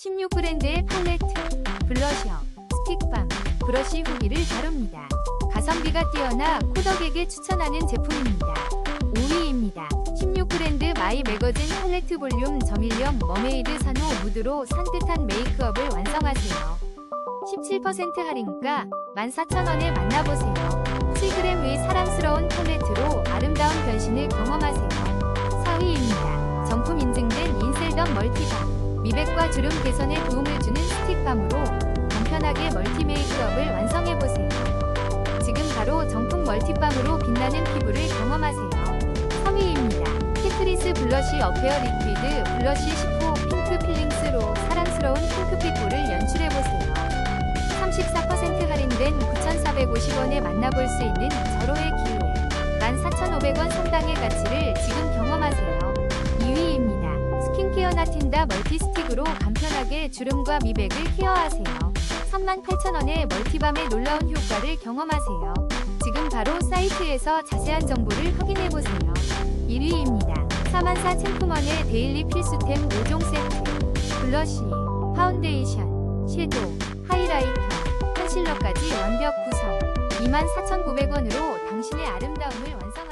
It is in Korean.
16브랜드의 팔레트, 블러셔, 스틱밤, 브러쉬 후기를 다룹니다. 가성비가 뛰어나 코덕에게 추천하는 제품입니다. 5위입니다. 16브랜드 마이 매거진 팔레트 볼륨 저밀령 머메이드 산호 무드로 산뜻한 메이크업을 완성하세요. 17% 할인가 14,000원에 만나보세요. 7g 의 사랑스러운 팔레트로 아름다운 변신을 경험하세요. 4위입니다. 정품 인증된 인셀덤 멀티밤 미백과 주름 개선에 도움을 주는 스틱밤으로 간편하게 멀티 메이크업을 완성해보세요. 지금 바로 정품 멀티밤으로 빛나는 피부를 경험하세요. 3위입니다. 캐트리스 블러쉬 어페어 리퀴드 블러쉬 10호 핑크 필링스로 사랑스러운 핑크빛 볼을 연출해보세요. 34% 할인된 9,450원에 만나볼 수 있는 절호의 기회 14,500원 상당의 가치를 지금 경험하세요. 2위입니다. 스킨케어 나틴다 멀티스틱으로 간편하게 주름과 미백을 케어하세요. 38,000원의 멀티밤의 놀라운 효과를 경험하세요. 지금 바로 사이트에서 자세한 정보를 확인해보세요. 1위입니다. 44,000원의 데일리 필수템 5종 세트 블러쉬, 파운데이션, 섀도우, 하이라이터, 컨실러까지 완벽 구성 24,900원으로 당신의 아름다움을 완성하세요.